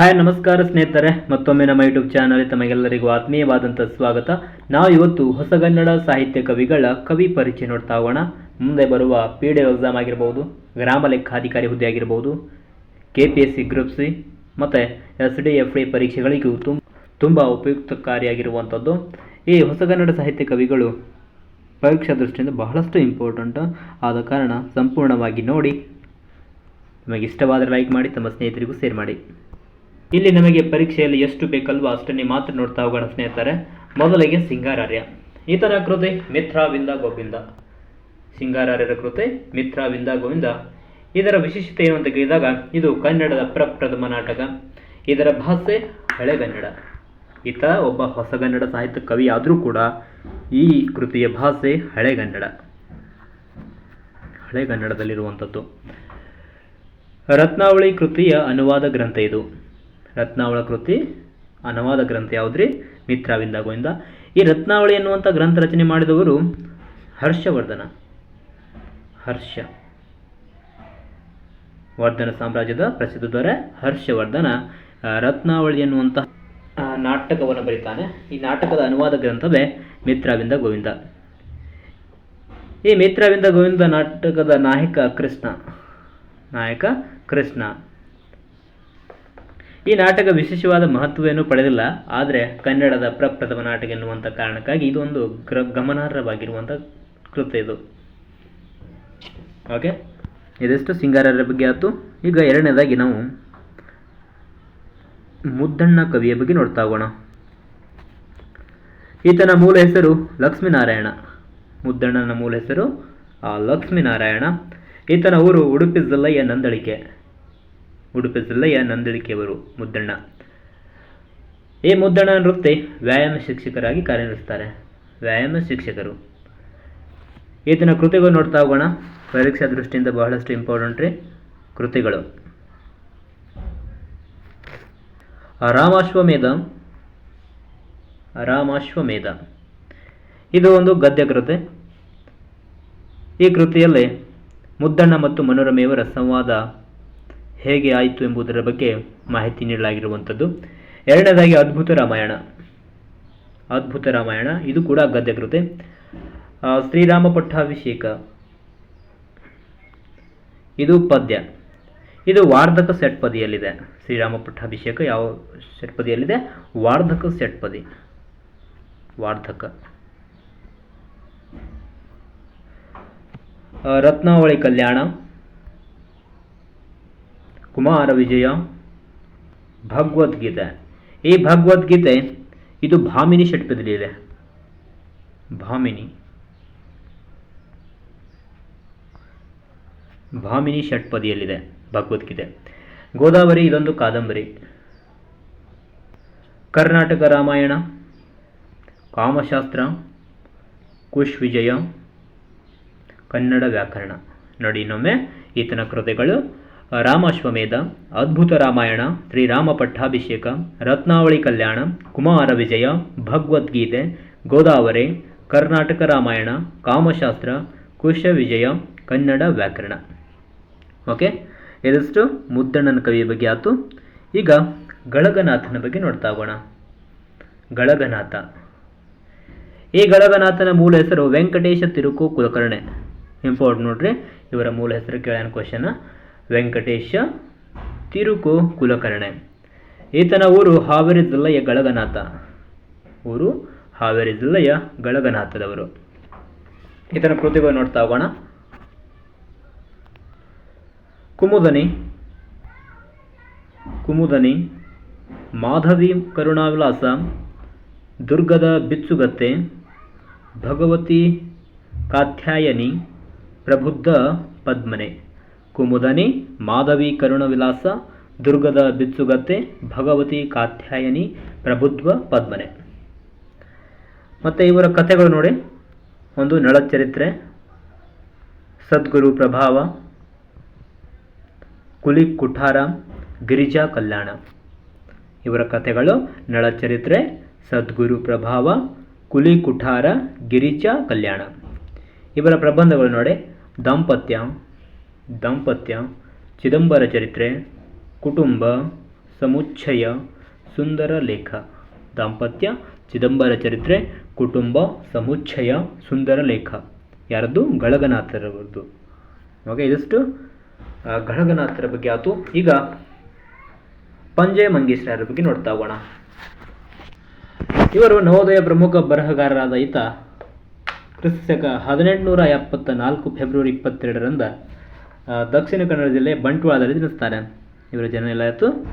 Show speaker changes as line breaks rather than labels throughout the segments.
Hi ನಮಸ್ಕಾರ ಸ್ನೇಹಿತರೆ. ಮತ್ತೊಮ್ಮೆ ನಮ್ಮ ಯೂಟ್ಯೂಬ್ ಚಾನಲ್ ತಮಗೆಲ್ಲರಿಗೂ ಆತ್ಮೀಯವಾದಂಥ ಸ್ವಾಗತ. ನಾವು ಇವತ್ತು ಹೊಸಗನ್ನಡ ಸಾಹಿತ್ಯ ಕವಿಗಳ ಕವಿ ಪರಿಚಯ ನೋಡ್ತಾ ಹೋಗೋಣ. ಮುಂದೆ ಬರುವ ಪಿ ಡಿ ಎಕ್ಸಾಮ್ ಆಗಿರ್ಬೋದು, ಗ್ರಾಮ ಲೆಕ್ಕಾಧಿಕಾರಿ ಹುದ್ದೆ ಆಗಿರ್ಬೋದು K P S C group C ಮತ್ತು ಎಸ್ ಡಿ ಎಫ್ ಡಿ ಪರೀಕ್ಷೆಗಳಿಗೂ ತುಂಬ ತುಂಬ ಉಪಯುಕ್ತಕಾರಿಯಾಗಿರುವಂಥದ್ದು ಈ ಹೊಸಗನ್ನಡ ಸಾಹಿತ್ಯ ಕವಿಗಳು ಪರೀಕ್ಷಾ ದೃಷ್ಟಿಯಿಂದ ಬಹಳಷ್ಟು ಇಂಪಾರ್ಟೆಂಟ್ ಆದ ಕಾರಣ ಸಂಪೂರ್ಣವಾಗಿ ನೋಡಿ. ನಿಮಗೆ ಇಷ್ಟವಾದರೆ ಲೈಕ್ ಮಾಡಿ, ತಮ್ಮ ಸ್ನೇಹಿತರಿಗೂ ಶೇರ್ ಮಾಡಿ. ಇಲ್ಲಿ ನಮಗೆ ಪರೀಕ್ಷೆಯಲ್ಲಿ ಎಷ್ಟು ಬೇಕಲ್ವೋ ಅಷ್ಟನ್ನೇ ಮಾತ್ರ ನೋಡ್ತಾ ಹೋಗೋಣ ಸ್ನೇಹಿತರೆ. ಮೊದಲಿಗೆ ಸಿಂಗಾರಾರ್ಯ. ಈತನ ಕೃತಿ ಮಿತ್ರಾವಿಂದ ಗೋವಿಂದ. ಸಿಂಗಾರಾರ್ಯರ ಕೃತಿ ಮಿಥ್ರಾವಿಂದ ಗೋವಿಂದ. ಇದರ ವಿಶೇಷತೆ ಏನು ಅಂತ ಕೇಳಿದಾಗ, ಇದು ಕನ್ನಡದ ಪ್ರಪ್ರಥಮ ನಾಟಕ. ಇದರ ಭಾಷೆ ಹಳೆಗನ್ನಡ ಈತ ಒಬ್ಬ ಹೊಸಗನ್ನಡ ಸಾಹಿತ್ಯ ಕವಿ ಆದರೂ ಕೂಡ ಈ ಕೃತಿಯ ಭಾಷೆ ಹಳೆಗನ್ನಡ ಹಳೆಗನ್ನಡದಲ್ಲಿರುವಂಥದ್ದು ರತ್ನಾವಳಿ ಕೃತಿಯ ಅನುವಾದ ಗ್ರಂಥ ಇದು. ರತ್ನಾವಳ ಕೃತಿ, ಅನುವಾದ ಗ್ರಂಥ ಯಾವುದ್ರಿ? ಮಿತ್ರಾವಿಂದ ಗೋವಿಂದ. ಈ ರತ್ನಾವಳಿ ಎನ್ನುವಂಥ ಗ್ರಂಥ ರಚನೆ ಮಾಡಿದವರು ಹರ್ಷವರ್ಧನ. ಹರ್ಷ. ವರ್ಧನ ಸಾಮ್ರಾಜ್ಯದ ಪ್ರಸಿದ್ಧ ದೊರೆ ಹರ್ಷವರ್ಧನ. ರತ್ನಾವಳಿ ಎನ್ನುವಂತಹ ನಾಟಕವನ್ನು ಬರೀತಾನೆ. ಈ ನಾಟಕದ ಅನುವಾದ ಗ್ರಂಥವೇ ಮಿತ್ರಾವಿಂದ ಗೋವಿಂದ. ಈ ಮಿತ್ರಾವಿಂದ ಗೋವಿಂದ ನಾಟಕದ ನಾಯಕ ಕೃಷ್ಣ. ನಾಯಕ ಕೃಷ್ಣ. ಈ ನಾಟಕ ವಿಶೇಷವಾದ ಮಹತ್ವವನ್ನು ಪಡೆದಿಲ್ಲ, ಆದರೆ ಕನ್ನಡದ ಪ್ರಪ್ರಥಮ ನಾಟಕ ಎನ್ನುವಂಥ ಕಾರಣಕ್ಕಾಗಿ ಇದೊಂದು ಗ್ರ, ಗಮನಾರ್ಹವಾಗಿರುವಂಥ ಕೃತ್ಯ ಇದು. ಓಕೆ ಇದೆಷ್ಟು ಸಿಂಗಾರರ ಬಗ್ಗೆ ಆಯಿತು. ಈಗ ಎರಡನೇದಾಗಿ ನಾವು ಮುದ್ದಣ್ಣ ಕವಿಯ ಬಗ್ಗೆ ನೋಡ್ತಾ ಹೋಗೋಣ. ಈತನ ಮೂಲ ಹೆಸರು ಲಕ್ಷ್ಮೀನಾರಾಯಣ. ಮುದ್ದಣ್ಣನ ಮೂಲ ಹೆಸರು ಲಕ್ಷ್ಮೀನಾರಾಯಣ. ಈತನ ಊರು ಉಡುಪಿ ಜಿಲ್ಲೆಯ ನಂದಳಿಕೆ. ಉಡುಪಿ ಜಿಲ್ಲೆಯ ನಂದಳಿಕೆಯವರು? ಮುದ್ದಣ್ಣ. ಈ ಮುದ್ದಣ್ಣ ನೃತ್ಯ, ವ್ಯಾಯಾಮ ಶಿಕ್ಷಕರಾಗಿ ಕಾರ್ಯನಿರ್ವಹಿಸ್ತಾರೆ ವ್ಯಾಯಾಮ ಶಿಕ್ಷಕರು. ಈತನ ಕೃತಿಗಳು ನೋಡ್ತಾ ಹೋಗೋಣ. ಪರೀಕ್ಷಾ ದೃಷ್ಟಿಯಿಂದ ಬಹಳಷ್ಟು ಇಂಪಾರ್ಟೆಂಟ್ ರೀ, ಕೃತಿಗಳು. ರಾಮಾಶ್ವಮೇಧ ರಾಮಾಶ್ವಮೇಧ. ಇದು ಒಂದು ಗದ್ಯ ಕೃತಿ. ಈ ಕೃತಿಯಲ್ಲಿ ಮುದ್ದಣ್ಣ ಮತ್ತು ಮನೋರಮೆಯವರ ಸಂವಾದ ಹೇಗೆ ಆಯಿತು ಎಂಬುದರ ಬಗ್ಗೆ ಮಾಹಿತಿ ನೀಡಲಾಗಿರುವಂಥದ್ದು. ಎರಡನೇದಾಗಿ ಅದ್ಭುತ ರಾಮಾಯಣ. ಅದ್ಭುತ ರಾಮಾಯಣ, ಇದು ಕೂಡ ಗದ್ಯ ಕೃತಿ. ಶ್ರೀರಾಮ ಪಟ್ಟಾಭಿಷೇಕ. ಇದು ಪದ್ಯ. ಇದು ವಾರ್ಧಕ ಷಟ್ಪದಿಯಲ್ಲಿದೆ ಶ್ರೀರಾಮ ಪಟ್ಟಾಭಿಷೇಕ ಯಾವ ಷಟ್ಪದಿಯಲ್ಲಿದೆ ವಾರ್ಧಕ ಷಟ್ಪದಿ ವಾರ್ಧಕ. ರತ್ನಾವಳಿ ಕಲ್ಯಾಣ. ಕುಮಾರ ವಿಜಯ ಭಗವದ್ಗೀತೆ. ಈ ಭಗವದ್ಗೀತೆ ಇದು ಭಾಮಿನಿ ಷಟ್ಪದಿಯಲ್ಲಿದೆ ಭಾಮಿನಿ. ಭಾಮಿನಿ ಷಟ್ಪದಿಯಲ್ಲಿದೆ ಭಗವದ್ಗೀತೆ. ಗೋದಾವರಿ ಇದೊಂದು ಕಾದಂಬರಿ. ಕರ್ನಾಟಕ ರಾಮಾಯಣ, ಕಾಮಶಾಸ್ತ್ರ ಕುಶ್ ವಿಜಯ ಕನ್ನಡ ವ್ಯಾಕರಣ. ನೋಡಿ ಇನ್ನೊಮ್ಮೆ ಈತನ ಕೃತಿಗಳು. ರಾಮಾಶ್ವಮೇಧ, ಅದ್ಭುತ ರಾಮಾಯಣ ಶ್ರೀರಾಮ ಪಟ್ಟಾಭಿಷೇಕ ರತ್ನಾವಳಿ ಕಲ್ಯಾಣ, ಕುಮಾರ ವಿಜಯ, ಭಗವದ್ಗೀತೆ, ಗೋದಾವರಿ, ಕರ್ನಾಟಕ ರಾಮಾಯಣ, ಕಾಮಶಾಸ್ತ್ರ, ಕುಶ ವಿಜಯ, ಕನ್ನಡ ವ್ಯಾಕರಣ. ಓಕೆ? ಇದಷ್ಟು ಮುದ್ದಣ್ಣನ ಕವಿಯ ಬಗ್ಗೆ ಆಯಿತು. ಈಗ ಗಳಗನಾಥನ ಬಗ್ಗೆ ನೋಡ್ತಾ ಹೋಗೋಣ. ಗಳಗನಾಥ. ಈ ಗಳಗನಾಥನ ಮೂಲ ಹೆಸರು ವೆಂಕಟೇಶ ತಿರುಕು ಕುಲಕರ್ಣೆ ಇಂಪಾರ್ಟೆಂಟ್ ನೋಡ್ರಿ, ಇವರ ಮೂಲ ಹೆಸರು ಕೇಳೋಣ ಕ್ವಶನ್ ವೆಂಕಟೇಶ ತಿರುಕು ಕುಲಕರ್ಣೆ ಈತನ ಊರು ಹಾವೇರಿ ಜಿಲ್ಲೆಯ ಗಳಗನಾಥ. ಊರು ಹಾವೇರಿ ಜಿಲ್ಲೆಯ ಗಳಗನಾಥದವರು. ಈತನ ಕೃತಿಗಳು ನೋಡ್ತಾ ಹೋಗೋಣ. ಕುಮುದನಿ. ಕುಮುದನಿ, ಮಾಧವಿ ಕರುಣಾವಿಲಾಸ, ದುರ್ಗದ ಬಿಚ್ಚುಗತ್ತೆ, ಭಗವತಿ ಕಾತ್ಯಾಯನಿ, ಪ್ರಬುದ್ಧ ಪದ್ಮನೆ. ಕುಮುದನಿ ಮಾಧವಿ ಕರುಣವಿಲಾಸ, ದುರ್ಗದ ಬಿಚ್ಚುಗತ್ತೆ ಭಗವತಿ ಕಾತ್ಯಾಯನಿ ಪ್ರಭುತ್ವ ಪದ್ಮನೆ. ಮತ್ತು ಇವರ ಕಥೆಗಳು ನೋಡಿ. ಒಂದು ನಳಚರಿತ್ರೆ. ಸದ್ಗುರು ಪ್ರಭಾವ. ಕುಲಿ ಕುಠಾರ ಗಿರಿಜಾ ಕಲ್ಯಾಣ. ಇವರ ಕಥೆಗಳು ನಳಚರಿತ್ರೆ, ಸದ್ಗುರು ಪ್ರಭಾವ, ಕುಲಿ ಕುಠಾರ, ಗಿರಿಜಾ ಕಲ್ಯಾಣ. ಇವರ ಪ್ರಬಂಧಗಳು ನೋಡಿ. ದಾಂಪತ್ಯ. ದಾಂಪತ್ಯ, ಚಿದಂಬರ ಚರಿತ್ರೆ, ಕುಟುಂಬ, ಸಮುಚ್ಚಯ, ಸುಂದರ ಲೇಖ. ದಾಂಪತ್ಯ, ಚಿದಂಬರ ಚರಿತ್ರೆ, ಕುಟುಂಬ, ಸಮುಚ್ಚಯ, ಸುಂದರ ಲೇಖ. ಯಾರದ್ದು? ಗಳಗನಾಥರವರದ್ದು ಓಕೆ ಇದಷ್ಟು ಗಳಗನಾಥರ ಬಗ್ಗೆ ಆಯಿತು ಈಗ ಪಂಜೆ ಮಂಗೇಶ್ವರರ ಬಗ್ಗೆ ನೋಡ್ತಾ ಹೋಗೋಣ. ಇವರು ನವೋದಯ ಪ್ರಮುಖ ಬರಹಗಾರರಾದ ಈತ ಕ್ರಿಸ್ತಕ ಹದಿನೆಂಟುನೂರ ಎಪ್ಪತ್ತ ನಾಲ್ಕು ಫೆಬ್ರವರಿ ಇಪ್ಪತ್ತೆರಡರಂದ ದಕ್ಷಿಣ ಕನ್ನಡ ಜಿಲ್ಲೆ ಬಂಟ್ವಾಳದಲ್ಲಿ ಜನಿಸ್ತಾರೆ ಇವರ ಜನ ಎಲ್ಲ ಆಯಿತು.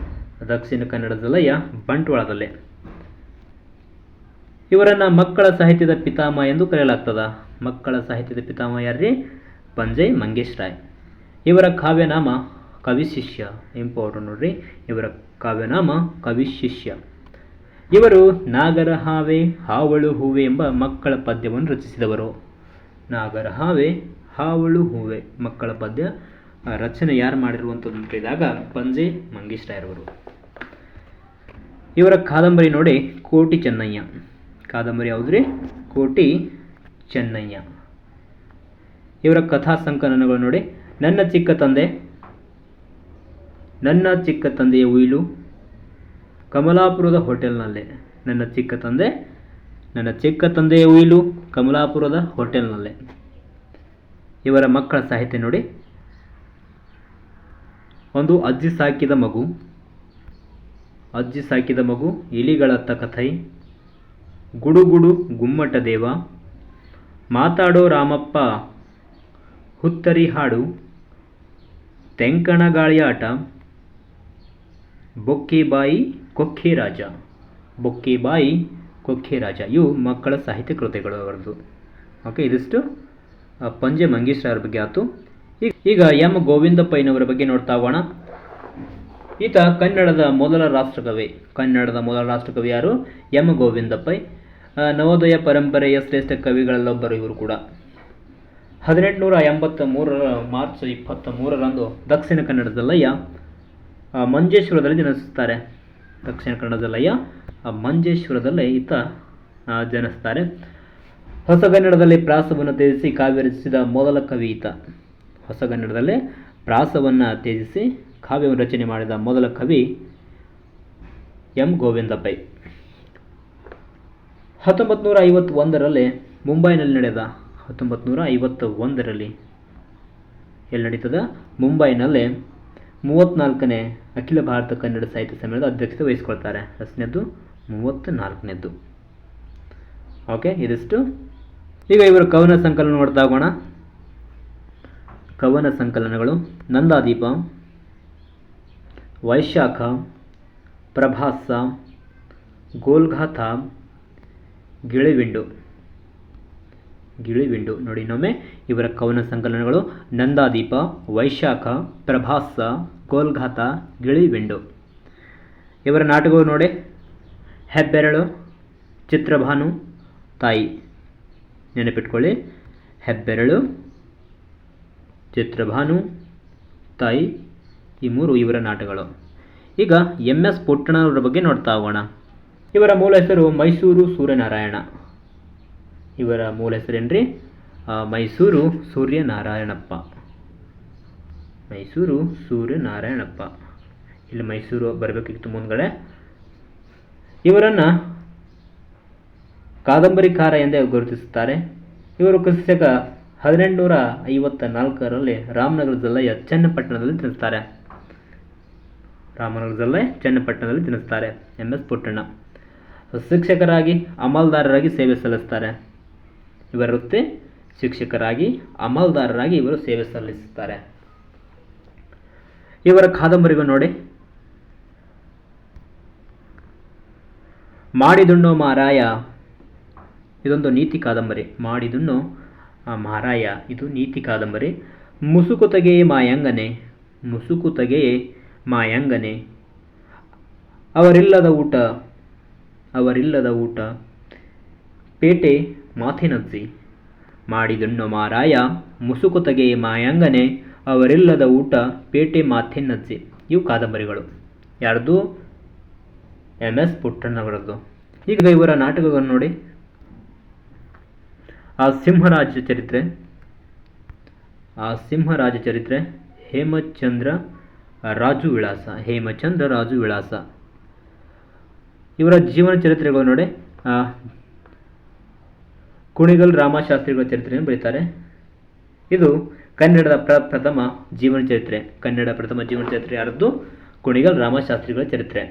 ದಕ್ಷಿಣ ಕನ್ನಡ ಜಿಲ್ಲೆಯ ಬಂಟ್ವಾಳದಲ್ಲಿ. ಇವರನ್ನ ಮಕ್ಕಳ ಸಾಹಿತ್ಯದ ಪಿತಾಮಹ ಎಂದು ಕರೆಯಲಾಗ್ತದ. ಮಕ್ಕಳ ಸಾಹಿತ್ಯದ ಪಿತಾಮಹ ಯಾರ್ರಿ? ಪಂಜಯ್ ಮಂಗೇಶ್ ರಾಯ್. ಇವರ ಕಾವ್ಯನಾಮ ಕವಿಶಿಷ್ಯ ಇಂಪಾರ್ಟೆಂಟ್ ನೋಡ್ರಿ. ಇವರ ಕಾವ್ಯನಾಮ ಕವಿಶಿಷ್ಯ ಇವರು ನಾಗರ ಹಾವೆ, ಹಾವಳು ಹೂವೆ ಎಂಬ ಮಕ್ಕಳ ಪದ್ಯವನ್ನು ರಚಿಸಿದವರು. ನಾಗರ ಹಾವೆ ಹಾವಳು ಹೂವೆ ಮಕ್ಕಳ ಪದ್ಯ. ರಚನೆ ಯಾರು ಮಾಡಿರುವಂಥದ್ದು ಕೇಳಿದಾಗ ಪಂಜೆ ಮಂಗೇಶ್ ರಾಯರವರು ಇವರ ಕಾದಂಬರಿ ನೋಡಿ ಕೋಟಿ ಚೆನ್ನಯ್ಯ. ಕಾದಂಬರಿ ಯಾವುದ್ರಿ? ಕೋಟಿ ಚೆನ್ನಯ್ಯ. ಇವರ ಕಥಾ ಸಂಕಲನಗಳು ನೋಡಿ. ನನ್ನ ಚಿಕ್ಕ ತಂದೆ, ನನ್ನ ಚಿಕ್ಕ ತಂದೆಯ ಉಯಿಲು ಕಮಲಾಪುರದ ಹೋಟೆಲ್ನಲ್ಲೇ. ನನ್ನ ಚಿಕ್ಕ ತಂದೆ, ನನ್ನ ಚಿಕ್ಕ ತಂದೆಯ ಉಯಿಲು ಕಮಲಾಪುರದ ಹೋಟೆಲ್ನಲ್ಲೇ. ಇವರ ಮಕ್ಕಳ ಸಾಹಿತ್ಯ ನೋಡಿ. ಒಂದು ಅಜ್ಜಿ ಸಾಕಿದ ಮಗು. ಅಜ್ಜಿ ಸಾಕಿದ ಮಗು, ಇಲಿಗಳತ್ತ ಕಥೈ. ಗುಡುಗುಡು ಗುಮ್ಮಟ ದೇವ. ಮಾತಾಡೋ ರಾಮಪ್ಪ, ಹುತ್ತರಿ ಹಾಡು. ತೆಂಕಣ ಆಟ. ಆಟ ಬೊಕ್ಕಿಬಾಯಿ ಕೊಕ್ಕಿ ರಾಜ. ಬೊಕ್ಕಿಬಾಯಿ ಕೊಕ್ಕಿ ರಾಜ. ಇವು ಮಕ್ಕಳ ಸಾಹಿತ್ಯ ಕೃತಿಗಳು ಅವರದ್ದು. ಓಕೆ ಇದಿಷ್ಟು. ಪಂಜೆ ಮಂಗೇಶ್ವರ ಬಗ್ಗೆ ಆಯಿತು ಈಗ ಎಂ. ಗೋವಿಂದಪ್ಪಯ್ಯನವರ ಬಗ್ಗೆ ನೋಡ್ತಾ ಹೋಗೋಣ. ಈತ ಕನ್ನಡದ ಮೊದಲ ರಾಷ್ಟ್ರಕವಿ. ಕನ್ನಡದ ಮೊದಲ ರಾಷ್ಟ್ರಕವಿ ಯಾರು? ಎಂ. ಗೋವಿಂದಪ್ಪೈ ಆ, ನವೋದಯ ಪರಂಪರೆಯ ಶ್ರೇಷ್ಠ ಕವಿಗಳಲ್ಲೊಬ್ಬರು ಇವರು ಕೂಡ. ಹದಿನೆಂಟುನೂರ ಎಂಬತ್ತ ಮೂರರ ಮಾರ್ಚ್ ಇಪ್ಪತ್ತ ಮೂರರಂದು ದಕ್ಷಿಣ ಕನ್ನಡದಲ್ಲಯ್ಯ ಮಂಜೇಶ್ವರದಲ್ಲಿ ಜನಿಸುತ್ತಾರೆ ದಕ್ಷಿಣ ಕನ್ನಡದಲ್ಲಯ್ಯ ಮಂಜೇಶ್ವರದಲ್ಲೇ ಈತ ಜನಿಸ್ತಾರೆ. ಹೊಸಗನ್ನಡದಲ್ಲಿ ಪ್ರಾಸವನ್ನು ತ್ಯಜಿಸಿ ಕಾವ್ಯ ರಚಿಸಿದ ಮೊದಲ ಕವಿ ಈತ. ಹೊಸಗನ್ನಡದಲ್ಲೇ ಪ್ರಾಸವನ್ನು ತ್ಯಜಿಸಿ ಕಾವ್ಯ ರಚನೆ ಮಾಡಿದ ಮೊದಲ ಕವಿ ಎಂ ಗೋವಿಂದ ಪೈ ಹತ್ತೊಂಬತ್ತು ಐವತ್ತೊಂದರಲ್ಲಿ ಮುಂಬೈನಲ್ಲಿ ನಡೆದ ಹತ್ತೊಂಬತ್ತು ನೂರ ಐವತ್ತ ಒಂದರಲ್ಲಿ ಎಲ್ಲಿ ನಡೀತದ? ಮುಂಬೈನಲ್ಲಿ ಮೂವತ್ತ್ನಾಲ್ಕನೇ ಅಖಿಲ ಭಾರತ ಕನ್ನಡ ಸಾಹಿತ್ಯ ಸಮ್ಮೇಳನದ ಅಧ್ಯಕ್ಷತೆ ವಹಿಸ್ಕೊಳ್ತಾರೆ. ಎಷ್ಟನೇದ್ದು ಮೂವತ್ತ್ ನಾಲ್ಕನೇದ್ದು ಓಕೆ, ಇದಿಷ್ಟು. ಈಗ ಇವರು ಕವನ ಸಂಕಲನ ನೋಡ್ತಾ ಹೋಗೋಣ. ಕವನ ಸಂಕಲನಗಳು ನಂದಾದೀಪ, ವೈಶಾಖ ಪ್ರಭಾಸ ಗೋಲ್ಘಾಥ, ಗಿಳಿವಿಂಡು. ಗಿಳಿವಿಂಡು ನೋಡಿ ಇನ್ನೊಮ್ಮೆ ಇವರ ಕವನ ಸಂಕಲನಗಳು ನಂದಾದೀಪ, ವೈಶಾಖ ಪ್ರಭಾಸ ಗೋಲ್ಘಾತ ಗಿಳಿವಿಂಡು. ಇವರ ನಾಟಕಗಳು ನೋಡಿ. ಹೆಬ್ಬೆರಳು, ಚಿತ್ರಭಾನು, ತಾಯಿ. ನೆನಪಿಟ್ಕೊಳ್ಳಿ. ಹೆಬ್ಬೆರಳು, ಚಿತ್ರಭಾನು, ತಾಯಿ, ಈ ಮೂರು ಇವರ ನಾಟಕಗಳು. ಈಗ ಎಂ ಎಸ್ ಪುಟ್ಟಣ್ಣವರ ಬಗ್ಗೆ ನೋಡ್ತಾ ಹೋಗೋಣ. ಇವರ ಮೂಲ ಹೆಸರು ಮೈಸೂರು ಸೂರ್ಯನಾರಾಯಣ. ಇವರ ಮೂಲ ಹೆಸರೇನ್ರಿ ಮೈಸೂರು ಸೂರ್ಯನಾರಾಯಣಪ್ಪ. ಮೈಸೂರು ಸೂರ್ಯನಾರಾಯಣಪ್ಪ. ಇಲ್ಲಿ ಮೈಸೂರು ಬರಬೇಕಿತ್ತು ಮುಂದ್ಗಡೆ. ಇವರನ್ನು ಕಾದಂಬರಿಕಾರ ಎಂದೇ ಗುರುತಿಸುತ್ತಾರೆ. ಇವರು ಕ್ರಿಸ್ತಕ ಹದಿನೆಂಟುನೂರ ಐವತ್ತ ನಾಲ್ಕರಲ್ಲಿ ರಾಮನಗರ ಜಿಲ್ಲೆಯ ಚನ್ನಪಟ್ಟಣದಲ್ಲಿ ಜನಿಸ್ತಾರೆ. ರಾಮನಗರ ಜಿಲ್ಲೆ ಚನ್ನಪಟ್ಟಣದಲ್ಲಿ ಜನಿಸ್ತಾರೆ ಎಂ ಎಸ್ ಪುಟ್ಟಣ್ಣ. ಶಿಕ್ಷಕರಾಗಿ ಅಮಲ್ದಾರರಾಗಿ ಸೇವೆ ಸಲ್ಲಿಸ್ತಾರೆ ಇವರ ವೃತ್ತಿ ಶಿಕ್ಷಕರಾಗಿ ಅಮಲ್ದಾರರಾಗಿ ಇವರು ಸೇವೆ ಸಲ್ಲಿಸುತ್ತಾರೆ. ಇವರ ಕಾದಂಬರಿಗಳು ನೋಡಿ. ಮಾಡಿದುಣ್ಣೋ ಮಾರಾಯ ಇದೊಂದು ನೀತಿ ಕಾದಂಬರಿ. ಮಾಡಿದನ್ನು ಮಾರಾಯ ಇದು ನೀತಿ ಕಾದಂಬರಿ. ಮುಸುಕು ತೆಗೆಯೇ ಮಾಯಂಗನೆ ಮುಸುಕು ತೆಗೆಯೇ ಮಾಯಂಗನೆ. ಅವರಿಲ್ಲದ ಊಟ ಅವರಿಲ್ಲದ ಊಟ. ಪೇಟೆ ಮಾತಿನಜ್ಜಿ. ಮಾಡಿದಣ್ಣು ಮಾರಾಯ ಮುಸುಕು ತೆಗೆಯೇ ಮಾಯಂಗನೆ, ಅವರಿಲ್ಲದ ಊಟ, ಪೇಟೆ ಮಾತಿನಜ್ಜಿ. ಇವು ಕಾದಂಬರಿಗಳು. ಯಾರ್ದು? ಎಂ ಎಸ್ ಪುಟ್ಟಣ್ಣವರದ್ದು. ಈಗ ಇವರ ನಾಟಕಗಳನ್ನು ನೋಡಿ. ಆ ಸಿಂಹರಾಜ ಚರಿತ್ರೆ. ಆ ಸಿಂಹರಾಜ ಚರಿತ್ರೆ, ಹೇಮಚಂದ್ರ ರಾಜು ವಿಳಾಸ, ಹೇಮಚಂದ್ರ ರಾಜು ವಿಳಾಸ. ಇವರ ಜೀವನ ಚರಿತ್ರೆಗಳು ನೋಡಿ ಕುಣಿಗಲ್ ರಾಮಶಾಸ್ತ್ರಿಗಳ ಚರಿತ್ರೆಯನ್ನು ಬರೀತಾರೆ. ಇದು ಕನ್ನಡದ ಪ್ರ, ಪ್ರಥಮ ಜೀವನ ಚರಿತ್ರೆ. ಕನ್ನಡ ಪ್ರಥಮ ಜೀವನ ಚರಿತ್ರೆ ಯಾರದ್ದು? ಕುಣಿಗಲ್ ರಾಮಶಾಸ್ತ್ರಿಗಳ ಚರಿತ್ರೆ.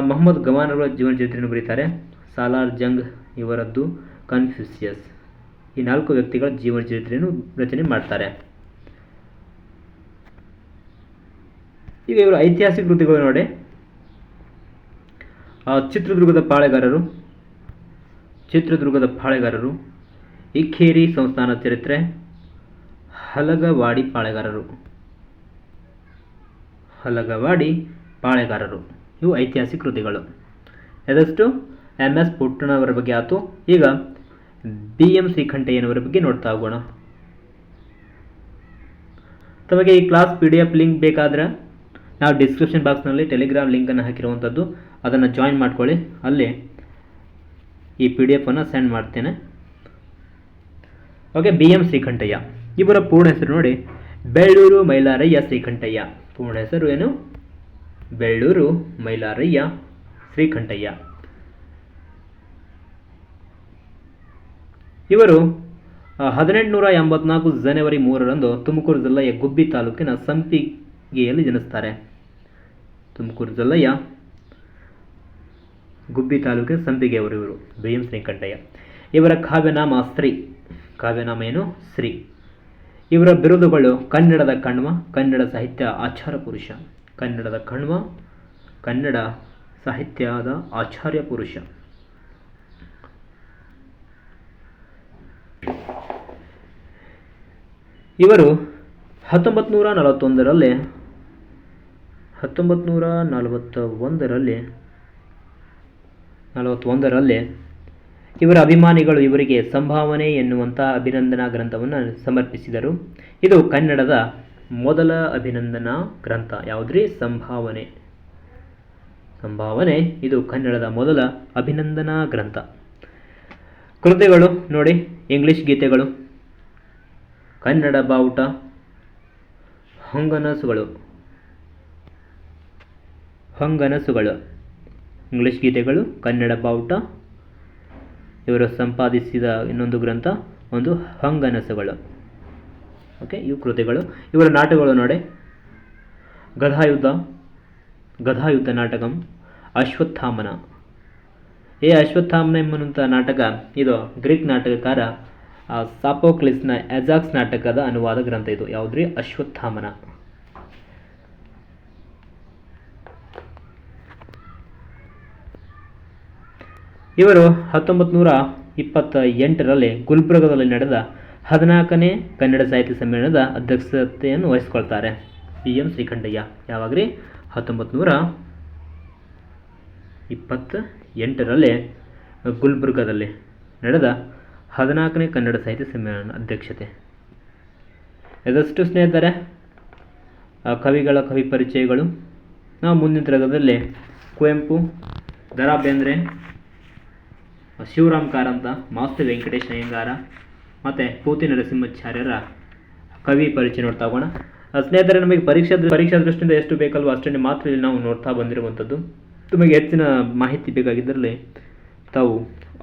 ಮೊಹಮ್ಮದ್ ಗವಾನಗಳ ಜೀವನ ಚರಿತ್ರೆಯನ್ನು ಬರೀತಾರೆ. ಸಾಲಾರ್ ಜಂಗ್ ಇವರದ್ದು. ಕನ್ಫ್ಯೂಸಿಯಸ್ ಈ ನಾಲ್ಕು ವ್ಯಕ್ತಿಗಳ ಜೀವನ ಚರಿತ್ರೆಯನ್ನು ರಚನೆ ಮಾಡ್ತಾರೆ. ಈಗ ಇವರು ಐತಿಹಾಸಿಕ ಕೃತಿಗಳು ನೋಡಿ. ಚಿತ್ರದುರ್ಗದ ಪಾಳೆಗಾರರು ಚಿತ್ರದುರ್ಗದ ಪಾಳೆಗಾರರು ಇಕ್ಕೇರಿ ಸಂಸ್ಥಾನ ಚರಿತ್ರೆ, ಹಲಗವಾಡಿ ಪಾಳೆಗಾರರು. ಹಲಗವಾಡಿ ಪಾಳೆಗಾರರು. ಇವು ಐತಿಹಾಸಿಕ ಕೃತಿಗಳು. ಅದಷ್ಟು ಎಂ ಎಸ್ ಪುಟ್ಟಣ್ಣವರ ಬಗ್ಗೆ ಆಯಿತು ಈಗ ಬಿ ಎಂ ಶ್ರೀಕಂಠಯ್ಯನವರ ಬಗ್ಗೆ ನೋಡ್ತಾ ಹೋಗೋಣ. ತಮಗೆ ಈ class P D F link ಬೇಕಾದರೆ ನಾವು ಡಿಸ್ಕ್ರಿಪ್ಷನ್ ಬಾಕ್ಸ್ನಲ್ಲಿ ಟೆಲಿಗ್ರಾಮ್ ಲಿಂಕನ್ನು ಹಾಕಿರುವಂಥದ್ದು, ಅದನ್ನು ಜಾಯಿನ್ ಮಾಡ್ಕೊಳ್ಳಿ. ಅಲ್ಲಿ ಈ ಪಿ ಡಿ ಎಫನ್ನು ಸೆಂಡ್ ಮಾಡ್ತೇನೆ. ಓಕೆ, ಬಿ ಎಂ ಶ್ರೀಕಂಠಯ್ಯ ಇವರ ಪೂರ್ಣ ಹೆಸರು ನೋಡಿ. ಬೆಳ್ಳೂರು ಮೈಲಾರಯ್ಯ ಶ್ರೀಕಂಠಯ್ಯ ಪೂರ್ಣ ಹೆಸರು ಏನು? ಬೆಳ್ಳೂರು ಮೈಲಾರಯ್ಯ ಶ್ರೀಕಂಠಯ್ಯ ಇವರು ಹದಿನೆಂಟುನೂರ ಎಂಬತ್ನಾಲ್ಕು ಜನವರಿ ಮೂರರಂದು ತುಮಕೂರು ಜಿಲ್ಲೆಯ ಗುಬ್ಬಿ ತಾಲೂಕಿನ ಸಂಪಿಗೆಯಲ್ಲಿ ಜನಿಸ್ತಾರೆ. ತುಮಕೂರು ಜಿಲ್ಲೆಯ ಗುಬ್ಬಿ ತಾಲೂಕಿನ ಸಂಪಿಗೆಯವರು ಇವರು ಬಿ ಎಂ ಶ್ರೀಕಂಠಯ್ಯ. ಇವರ ಕಾವ್ಯನಾಮ ಸ್ತ್ರೀ. ಕಾವ್ಯನಾಮ ಏನು? ಶ್ರೀ ಇವರ ಬಿರುದುಗಳು ಕನ್ನಡದ ಕಣ್ವ, ಕನ್ನಡ ಸಾಹಿತ್ಯ ಆಚಾರ ಪುರುಷ. ಕನ್ನಡದ ಕಣ್ವ, ಕನ್ನಡ ಸಾಹಿತ್ಯದ ಆಚಾರ್ಯ ಪುರುಷ. ಇವರು ಹತ್ತೊಂಬತ್ತು ನೂರ ನಲವತ್ತೊಂದರಲ್ಲಿ ಹತ್ತೊಂಬತ್ತು ನೂರ ನಲವತ್ತ ಒಂದರಲ್ಲಿ ನಲವತ್ತೊಂದರಲ್ಲಿ ಇವರ ಅಭಿಮಾನಿಗಳು ಇವರಿಗೆ ಸಂಭಾವನೆ ಎನ್ನುವಂಥ ಅಭಿನಂದನಾ ಗ್ರಂಥವನ್ನು ಸಮರ್ಪಿಸಿದರು. ಇದು ಕನ್ನಡದ ಮೊದಲ ಅಭಿನಂದನಾ ಗ್ರಂಥ. ಯಾವುದ್ರಿ? ಸಂಭಾವನೆ. ಸಂಭಾವನೆ, ಇದು ಕನ್ನಡದ ಮೊದಲ ಅಭಿನಂದನಾ ಗ್ರಂಥ. ಕೃತಿಗಳು ನೋಡಿ, ಇಂಗ್ಲಿಷ್ ಗೀತೆಗಳು. ಕನ್ನಡ ಬಾವುಟ, ಹಂಗನಸುಗಳು. ಹಂಗನಸುಗಳು. ಇಂಗ್ಲಿಷ್ ಗೀತೆಗಳು, ಕನ್ನಡ ಬಾವುಟ. ಇವರು ಸಂಪಾದಿಸಿದ ಇನ್ನೊಂದು ಗ್ರಂಥ, ಒಂದು ಹಂಗನಸುಗಳು. ಓಕೆ ಇವು ಕೃತಿಗಳು. ಇವರ ನಾಟಕಗಳು ನೋಡಿ. ಗದಾಯುದ್ಧ ಗದಾಯುದ್ಧ ನಾಟಕಂ, ಅಶ್ವತ್ಥಾಮನ. ಏ ಅಶ್ವತ್ಥಾಮನ ಎಂಬುವಂಥ ನಾಟಕ, ಇದು ಗ್ರೀಕ್ ನಾಟಕಕಾರ ಆ, ಸಾಪೋಕ್ಲಿಸ್ನ ಎಜಾಕ್ಸ್ ನಾಟಕದ ಅನುವಾದ ಗ್ರಂಥ ಇದು. ಯಾವುದ್ರಿ? ಅಶ್ವತ್ಥಾಮನ. ಇವರು ಹತ್ತೊಂಬತ್ತು ನೂರ ಇಪ್ಪತ್ತ ಎಂಟರಲ್ಲಿ ಗುಲ್ಬರ್ಗದಲ್ಲಿ ನಡೆದ ಹದಿನಾಲ್ಕನೇ ಕನ್ನಡ ಸಾಹಿತ್ಯ ಸಮ್ಮೇಳನದ ಅಧ್ಯಕ್ಷತೆಯನ್ನು ವಹಿಸಿಕೊಳ್ತಾರೆ. P M Srikantaiah. ಯಾವಾಗ್ರಿ? ಹತ್ತೊಂಬತ್ತು ನೂರ ಇಪ್ಪತ್ತ ಎಂಟರಲ್ಲಿ ಗುಲ್ಬರ್ಗದಲ್ಲಿ ನಡೆದ ಹದಿನಾಲ್ಕನೇ ಕನ್ನಡ ಸಾಹಿತ್ಯ ಸಮ್ಮೇಳನ ಅಧ್ಯಕ್ಷತೆ. ಎದಷ್ಟು ಸ್ನೇಹಿತರೆ ಕವಿಗಳ ಕವಿ ಪರಿಚಯಗಳು. ನಾವು ಮುಂದಿನ ತರಗತಿಯಲ್ಲಿ ಕುವೆಂಪು ದ ರಾ ಬೇಂದ್ರೆ ಶಿವರಾಮ್ ಕಾರಂತ, ಮಾಸ್ತಿ ವೆಂಕಟೇಶ್ ಅಯ್ಯಂಗಾರ ಮತ್ತು ಪೂತಿ ನರಸಿಂಹಾಚಾರ್ಯರ ಕವಿ ಪರಿಚಯ ನೋಡ್ತಾ ಹೋಗೋಣ. ಸ್ನೇಹಿತರೆ, ನಮಗೆ ಪರೀಕ್ಷಾ ಪರೀಕ್ಷಾ ದೃಷ್ಟಿಯಿಂದ ಎಷ್ಟು ಬೇಕಲ್ವೋ ಅಷ್ಟನ್ನೇ ಮಾತ್ರ ಇಲ್ಲಿ ನಾವು ನೋಡ್ತಾ ಬಂದಿರುವಂಥದ್ದು. ನಿಮಗೆ ಹೆಚ್ಚಿನ ಮಾಹಿತಿ ಬೇಕಾಗಿದ್ದರಲ್ಲಿ ತಾವು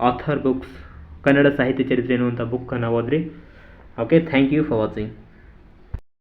ಆಥರ್ ಬುಕ್ಸ್ ಕನ್ನಡ ಸಾಹಿತ್ಯ ಚರಿತ್ರೆ ಎನ್ನುವಂಥ ಬುಕ್ಕನ್ನು ಓದ್ರಿ. Okay thank you for watching